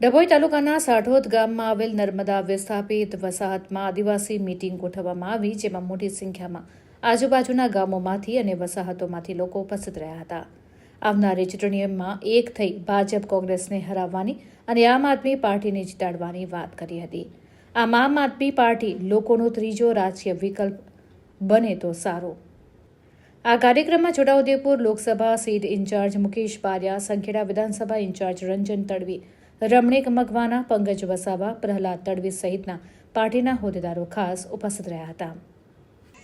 ડભોઈ તાલુકાના સાઢોદ ગામમાં આવેલ નર્મદા વિસ્થાપિત વસાહતમાં આદિવાસી મીટિંગ ગોઠવવામાં આવી, જેમાં મોટી સંખ્યામાં આજુબાજુના ગામોમાંથી અને વસાહતોમાંથી લોકો ઉપસ્થિત રહ્યા હતા. આવનારી ચૂંટણીમાં એક થઈ ભાજપ કોંગ્રેસને હરાવવાની અને આમ આદમી પાર્ટીને જીતાડવાની વાત કરી હતી. આમ આમ આદમી પાર્ટી લોકોનો ત્રીજો રાજકીય વિકલ્પ બને તો સારો. આ કાર્યક્રમમાં Chhota Udepur Lok Sabha seat in charge Mukesh Baria, Sankheda Vidhan Sabha in charge Ranjan Tadvi Ramnik Magwana Pankaj Vasava Prahlad Tadvi સહિતના પાર્ટીના હોદ્દેદારો ખાસ ઉપસ્થિત રહ્યા હતા.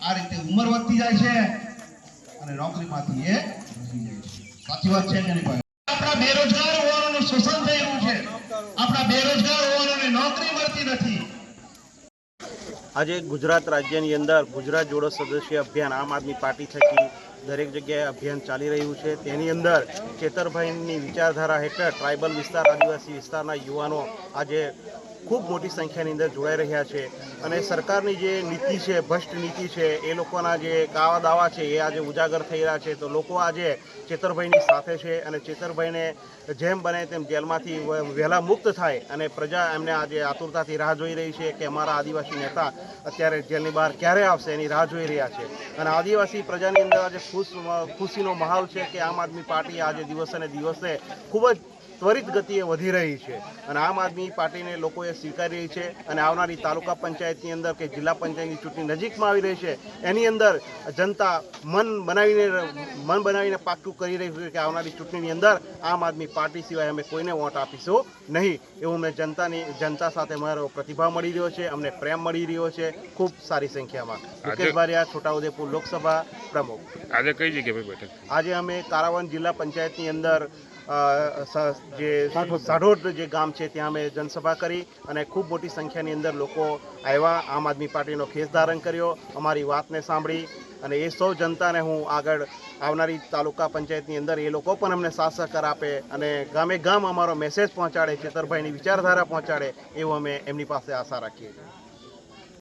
આ રીતે ઉંમર વધતી જાય છે અને નોકરીમાંથી એ વધી જાય છે. સાચી વાત છે કે નહીં ભાઈ? આપણા બેરોજગાર હોવાનોનું શોષણ થઈ રહ્યું છે. આપણા બેરોજગાર હોવાનોને નોકરી મળતી નથી. આજે ગુજરાત રાજ્યની અંદર ગુજરાત જોડો સદસ્ય અભિયાન આમ આદમી પાર્ટી થકી દરેક જગ્યાએ અભિયાન ચાલી રહ્યું છે. તેની અંદર ચેતરભાઈની વિચારધારા હેઠળ ટ્રાઇબલ વિસ્તાર, આદિવાસી વિસ્તારના યુવાનો આજે ખૂબ મોટી સંખ્યાની અંદર જોડાઈ રહ્યા છે અને સરકારની જે નીતિ છે, ભ્રષ્ટ નીતિ છે, એ લોકોના જે કાવા દાવા છે, એ આજે ઉજાગર થઈ રહ્યા છે. તો લોકો આજે ચેતરભાઈની સાથે છે અને ચેતરભાઈને જેમ બને તેમ જેલમાંથી વહેલા મુક્ત થાય અને પ્રજા એમને આજે આતુરતાથી રાહ જોઈ રહી છે કે અમારા આદિવાસી નેતા અત્યારે જેલની બહાર ક્યારે આવશે એની રાહ જોઈ રહ્યા છે. અને આદિવાસી પ્રજાની અંદર આજે ખુશ ખુશીનો માહોલ છે કે આમ આદમી પાર્ટી આજે દિવસે ને દિવસે ખૂબ જ ત્વરિત ગતિએ વધી રહી છે. અને આમ આદમી પાર્ટીને લોકોએ સ્વીકારી રહી છે અને આવનારી તાલુકા પંચાયતની અંદર કે જિલ્લા પંચાયતની ચૂંટણી નજીકમાં આવી રહી છે એની અંદર જનતા મન બનાવીને મન બનાવીને પાક્કું કરી રહ્યું છે કે આવનારી ચૂંટણીની અંદર આમ આદમી પાર્ટી સિવાય અમે કોઈને વોટ આપીશું નહીં. એવું મેં જનતાની જનતા સાથે મારો પ્રતિભાવ મળી રહ્યો છે અમને પ્રેમ મળી રહ્યો છે ખૂબ સારી સંખ્યામાં. મુકેશ બારિયા છોટાઉદેપુર લોકસભા પ્રમુખ. આજે કઈ જગ્યાએ બેઠક? આજે અમે કારાવન જિલ્લા પંચાયતની અંદર જે સાઢોદ જે ગામ છે ત્યાં અમે જનસભા કરી. અને ખૂબ મોટી સંખ્યાની અંદર લોકો આવ્યા, આમ આદમી પાર્ટીનો ખેસ ધારણ કર્યો, અમારી વાતને સાંભળી અને એ સૌ જનતાને હું આગળ આવનારી તાલુકા પંચાયતની અંદર એ લોકો પણ અમને સાથ સહકાર આપે અને ગામે ગામ અમારો મેસેજ પહોંચાડે, ચેતરભાઈની વિચારધારા પહોંચાડે, એવું અમે એમની પાસે આશા રાખીએ છીએ.